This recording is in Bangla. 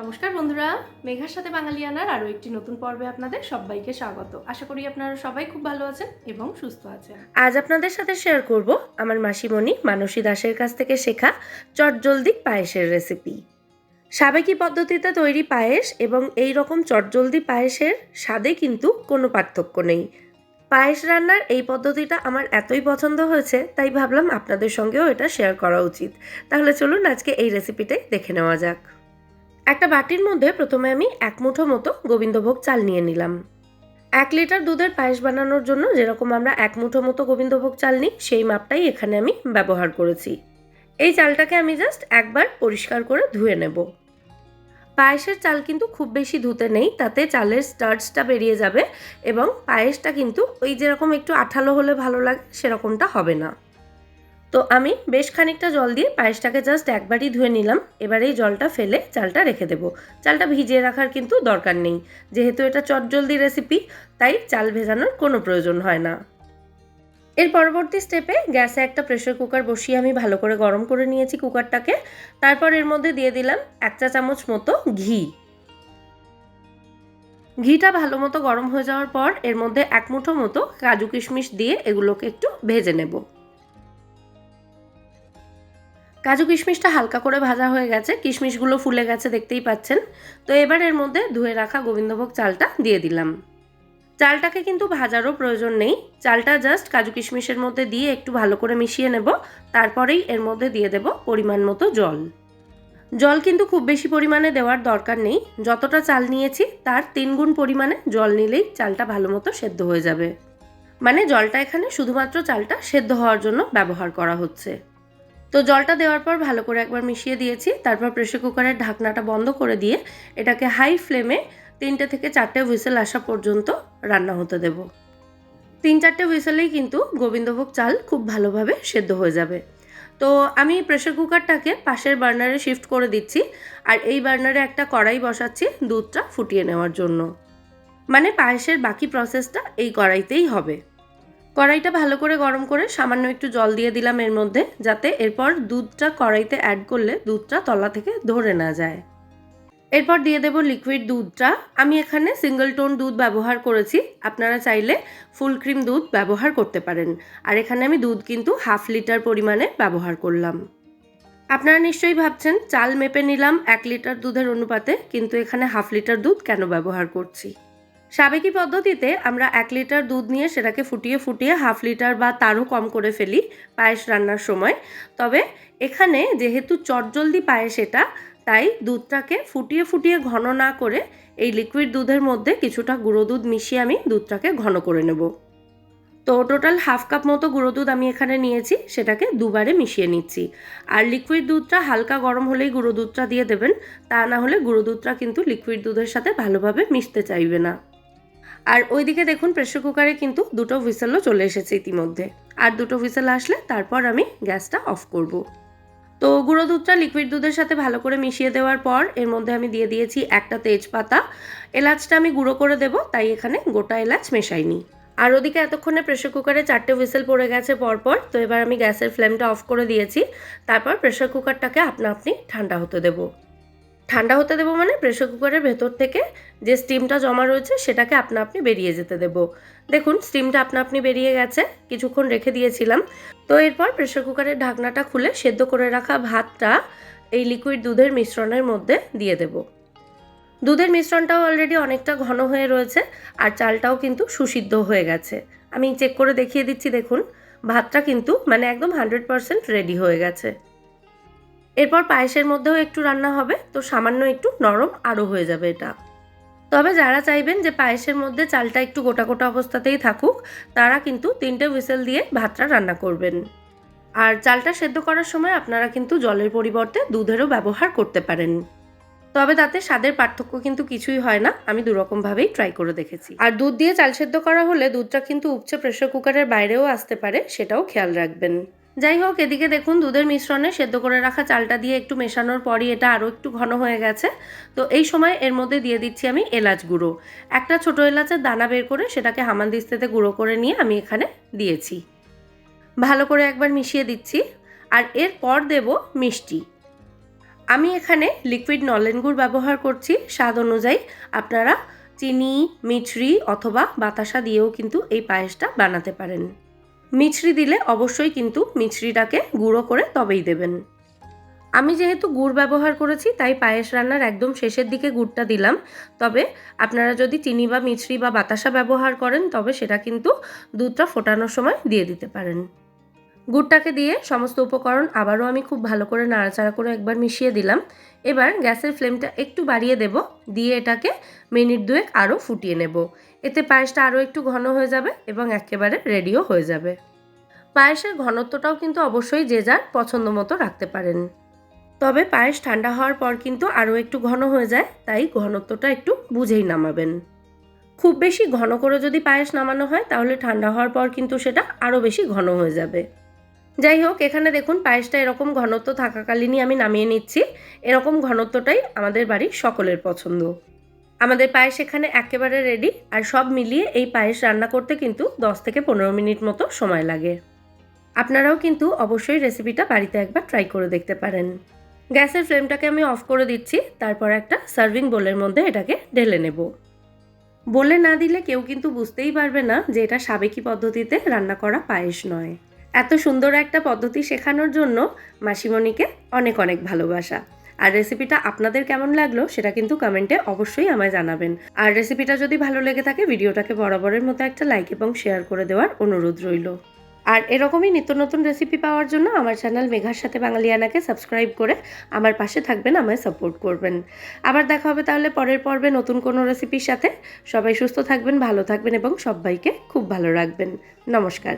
নমস্কার বন্ধুরা, মেঘার সাথে বাঙালিয়ানার আরও একটি নতুন পর্বে আপনাদের সবাইকে স্বাগত। আশা করি আপনারা সবাই খুব ভালো আছেন এবং সুস্থ আছেন। আজ আপনাদের সাথে শেয়ার করব আমার মাসিমণি মানসী দাসের কাছ থেকে শেখা চটজলদি পায়েসের রেসিপি সাবেকি পদ্ধতিতে তৈরি পায়েস এবং এই রকম চটজলদি পায়েসের স্বাদে কিন্তু কোনো পার্থক্য নেই। পায়েস রান্নার এই পদ্ধতিটা আমার এতই পছন্দ হয়েছে, তাই ভাবলাম আপনাদের সঙ্গেও এটা শেয়ার করা উচিত। তাহলে চলুন আজকে এই রেসিপিটাই দেখে নেওয়া যাক। একটা বাটির মধ্যে প্রথমে আমি এক মুঠো মতো গোবিন্দভোগ চাল নিয়ে নিলাম। এক লিটার দুধের পায়েস বানানোর জন্য যেরকম আমরা এক মুঠো মতো গোবিন্দভোগ চাল নিই, সেই মাপটাই এখানে আমি ব্যবহার করেছি। এই চালটাকে আমি জাস্ট একবার পরিষ্কার করে ধুয়ে নেব। পায়েসের চাল কিন্তু খুব বেশি ধুতে নেই, তাতে চালের স্টার্চটা বেরিয়ে যাবে এবং পায়েসটা কিন্তু ওই যেরকম একটু আঠালো হলে ভালো লাগে, সেরকমটা হবে না। তো আমি বেশ খানিকটা জল দিয়ে পায়েসটাকে জাস্ট একবারই ধুয়ে নিলাম। এবার এই জলটা ফেলে চালটা রেখে দেব। চালটা ভিজিয়ে রাখার কিন্তু দরকার নেই। যেহেতু এটা চটজলদি রেসিপি তাই চাল ভেজানোর কোনো প্রয়োজন হয় না। এর পরবর্তী স্টেপে গ্যাসে একটা প্রেশার কুকার বসিয়ে আমি ভালো করে গরম করে নিয়েছি কুকারটাকে তারপর এর মধ্যে দিয়ে দিলাম এক চা চামচ মতো ঘি। ঘিটা ভালো মতো গরম হয়ে যাওয়ার পর এর মধ্যে এক মুঠো মতো কাজু কিশমিশ দিয়ে এগুলোকে একটু ভেজে নেব। কাজু কিশমিশটা হালকা করে ভাজা হয়ে গেছে। কিশমিশগুলো ফুলে গেছে, দেখতেই পাচ্ছেন। তো এবার এর মধ্যে ধুয়ে রাখা গোবিন্দভোগ চালটা দিয়ে দিলাম। চালটাকে কিন্তু ভাজারও প্রয়োজন নেই। চালটা জাস্ট কাজু কিশমিশের মধ্যে দিয়ে একটু ভালো করে মিশিয়ে নেব। তারপরেই এর মধ্যে দিয়ে দেব পরিমাণ মতো জল। জল কিন্তু খুব বেশি পরিমাণে দেওয়ার দরকার নেই। যতটা চাল নিয়েছি, তার তিন গুণ পরিমাণে জল নিলেই চালটা ভালো মতো সেদ্ধ হয়ে যাবে। মানে জলটা এখানে শুধুমাত্র চালটা সেদ্ধ হওয়ার জন্য ব্যবহার করা হচ্ছে। তো জলটা দেওয়ার পর ভালো করে একবার মিশিয়ে দিয়েছি। তারপর প্রেশার কুকারের ঢাকনাটা বন্ধ করে দিয়ে এটাকে হাই ফ্লেমে তিনটে থেকে চারটে হুইসেল আসা পর্যন্ত রান্না হতে দেব। তিন চারটে হুইসেলেই কিন্তু গোবিন্দভোগ চাল খুব ভালোভাবে সেদ্ধ হয়ে যাবে। তো আমি প্রেশার কুকারটাকে পাশের বার্নারে শিফট করে দিচ্ছি আর এই বার্নারে একটা কড়াই বসাচ্ছি দুধটা ফুটিয়ে নেওয়ার জন্য। মানে পায়েসের বাকি প্রসেসটা এই কড়াইতেই হবে। কড়াইটা ভালো করে গরম করে সামান্য একটু জল দিয়ে দিলাম এর মধ্যে, যাতে এরপর দুধটা কড়াইতে অ্যাড করলে দুধটা তলা থেকে ধরে না যায়। এরপর দিয়ে দেব লিকুইড দুধটা। আমি এখানে সিঙ্গেল টোন দুধ ব্যবহার করেছি। আপনারা চাইলে ফুল ক্রিম দুধ ব্যবহার করতে পারেন। আর এখানে আমি দুধ কিন্তু হাফ লিটার পরিমাণে ব্যবহার করলাম। আপনারা নিশ্চয়ই ভাবছেন, চাল মেপে নিলাম এক লিটার দুধের অনুপাতে, কিন্তু এখানে হাফ লিটার দুধ কেন ব্যবহার করছি? সাবেকি পদ্ধতিতে আমরা এক লিটার দুধ নিয়ে সেটাকে ফুটিয়ে ফুটিয়ে হাফ লিটার বা তারও কম করে ফেলি পায়েস রান্নার সময়। তবে এখানে যেহেতু চটজলদি পায়েস এটা, তাই দুধটাকে ফুটিয়ে ফুটিয়ে ঘন না করে এই লিকুইড দুধের মধ্যে কিছুটা গুঁড়ো দুধ মিশিয়ে আমি দুধটাকে ঘন করে নেব। তো টোটাল হাফ কাপ মতো গুঁড়ো দুধ আমি এখানে নিয়েছি, সেটাকে দুবারে মিশিয়ে নিচ্ছি। আর লিকুইড দুধটা হালকা গরম হলেই গুঁড়ো দুধটা দিয়ে দেবেন, তা না হলে গুঁড়ো দুধটা কিন্তু লিকুইড দুধের সাথে ভালোভাবে মিশতে চাইবে না। আর ওইদিকে দেখুন প্রেশার কুকারে কিন্তু দুটো হুইসেলও চলে এসেছে ইতিমধ্যে। আর দুটো হুইসেল আসলে তারপর আমি গ্যাসটা অফ করব। তো গুঁড়ো দুধটা লিকুইড দুধের সাথে ভালো করে মিশিয়ে দেওয়ার পর এর মধ্যে আমি দিয়ে দিয়েছি একটা তেজপাতা। এলাচটা আমি গুঁড়ো করে দেব, তাই এখানে গোটা এলাচ মেশাইনি। আর ওদিকে এতক্ষণে প্রেশার কুকারে চারটে হুইসেল পড়ে গেছে পরপর, তো এবার আমি গ্যাসের ফ্লেমটা অফ করে দিয়েছি। তারপর প্রেশার কুকারটাকে আপনা আপনি ঠান্ডা হতে দেবো। ঠান্ডা হতে দেবো মানে প্রেশার কুকারের ভেতর থেকে যে স্টিমটা জমা রয়েছে সেটাকে আপনা আপনি বেরিয়ে যেতে দেব। দেখুন স্টিমটা আপনা আপনি বেরিয়ে গেছে, কিছুক্ষণ রেখে দিয়েছিলাম। তো এরপর প্রেশার কুকারের ঢাকনাটা খুলে সেদ্ধ করে রাখা ভাতটা এই লিকুইড দুধের মিশ্রণের মধ্যে দিয়ে দেব। দুধের মিশ্রণটাও অলরেডি অনেকটা ঘন হয়ে রয়েছে আর চালটাও কিন্তু সুসিদ্ধ হয়ে গেছে। আমি চেক করে দেখিয়ে দিচ্ছি, দেখুন, ভাতটা কিন্তু মানে একদম হান্ড্রেড পারসেন্ট রেডি হয়ে গেছে। এরপর পায়েসের মধ্যেও একটু রান্না হবে, তো সামান্য একটু নরম আরও হয়ে যাবে এটা। তবে যারা চাইবেন যে পায়েসের মধ্যে চালটা একটু গোটা গোটা অবস্থাতেই থাকুক, তারা কিন্তু তিনটে হুইসেল দিয়ে ভাতটা রান্না করবেন। আর চালটা সেদ্ধ করার সময় আপনারা কিন্তু জলের পরিবর্তে দুধেরও ব্যবহার করতে পারেন। তবে তাতে স্বাদের পার্থক্য কিন্তু কিছুই হয় না, আমি দুরকমভাবেই ট্রাই করে দেখেছি। আর দুধ দিয়ে চাল সেদ্ধ করা হলে দুধটা কিন্তু উপচে প্রেশার কুকারের বাইরেও আসতে পারে, সেটাও খেয়াল রাখবেন। যাই হোক, এদিকে দেখুন দুধের মিশ্রণে সেদ্ধ করে রাখা চালটা দিয়ে একটু মেশানোর পরই এটা আরও একটু ঘন হয়ে গেছে। তো এই সময় এর মধ্যে দিয়ে দিচ্ছি আমি এলাচ গুঁড়ো। একটা ছোট এলাচের দানা বের করে সেটাকে হামানদিস্তাতে গুঁড়ো করে নিয়ে আমি এখানে দিয়েছি। ভালো করে একবার মিশিয়ে দিচ্ছি আর এরপর দেব মিষ্টি। আমি এখানে লিকুইড নলেন গুড় ব্যবহার করছি, স্বাদ অনুযায়ী। আপনারা চিনি, মিছরি অথবা বাতাসা দিয়েও কিন্তু এই পায়েসটা বানাতে পারেন। মিছরি দিলে অবশ্যই কিন্তু মিছরিটাকে গুঁড়ো করে তবেই দেবেন। আমি যেহেতু গুড় ব্যবহার করেছি, তাই পায়েস রান্নার একদম শেষের দিকে গুড়টা দিলাম। তবে আপনারা যদি চিনি বা মিছরি বা বাতাসা ব্যবহার করেন, তবে সেটা কিন্তু দুধটা ফোটানোর সময় দিয়ে দিতে পারেন। গুড়টাকে দিয়ে সমস্ত উপকরণ আবারও আমি খুব ভালো করে নাড়াচাড়া করে একবার মিশিয়ে দিলাম। এবার গ্যাসের ফ্লেমটা একটু বাড়িয়ে দেব, দিয়ে এটাকে মিনিট দুয়েক আরও ফুটিয়ে নেব। এতে পায়েসটা আরও একটু ঘন হয়ে যাবে এবং একেবারে রেডিও হয়ে যাবে। পায়েসের ঘনত্বটাও কিন্তু অবশ্যই যে যার পছন্দ মতো রাখতে পারেন। তবে পায়েস ঠান্ডা হওয়ার পর কিন্তু আরও একটু ঘন হয়ে যায়, তাই ঘনত্বটা একটু বুঝেই নামাবেন। খুব বেশি ঘন করে যদি পায়েস নামানো হয়, তাহলে ঠান্ডা হওয়ার পর কিন্তু সেটা আরও বেশি ঘন হয়ে যাবে। যাই হোক, এখানে দেখুন পায়েসটা এরকম ঘনত্ব থাকাকালীনই আমি নামিয়ে নিচ্ছি। এরকম ঘনত্বটাই আমাদের বাড়ির সকলের পছন্দ। আমাদের পায়েস এখানে একেবারে রেডি আর সব মিলিয়ে এই পায়েস রান্না করতে কিন্তু 10 থেকে পনেরো মিনিট মতো সময় লাগে। আপনারাও কিন্তু অবশ্যই রেসিপিটা বাড়িতে একবার ট্রাই করে দেখতে পারেন। গ্যাসের ফ্লেমটাকে আমি অফ করে দিচ্ছি, তারপর একটা সার্ভিং বোলের মধ্যে এটাকে ঢেলে নেব। বলে না দিলে কেউ কিন্তু বুঝতেই পারবে না যে এটা সাবেকি পদ্ধতিতে রান্না করা পায়েস নয়। এত সুন্দর একটা পদ্ধতি শেখানোর জন্য মাসিমণিকে অনেক অনেক ভালোবাসা। আর রেসিপিটা আপনাদের কেমন লাগল সেটা কিন্তু কমেন্টে অবশ্যই আমায় জানাবেন। আর রেসিপিটা যদি ভালো লেগে থাকে, ভিডিওটাকে বরাবরের মতো একটা লাইক এবং শেয়ার করে দেওয়ার অনুরোধ রইল। আর এরকমই নিত্য নতুন রেসিপি পাওয়ার জন্য আমার চ্যানেল মেঘার সাথে বাঙালিয়ানাকে সাবস্ক্রাইব করে আমার পাশে থাকবেন, আমায় সাপোর্ট করবেন। আবার দেখা হবে তাহলে পরের পর্বে নতুন কোনো রেসিপির সাথে। সবাই সুস্থ থাকবেন, ভালো থাকবেন এবং সবাইকে খুব ভালো রাখবেন। নমস্কার।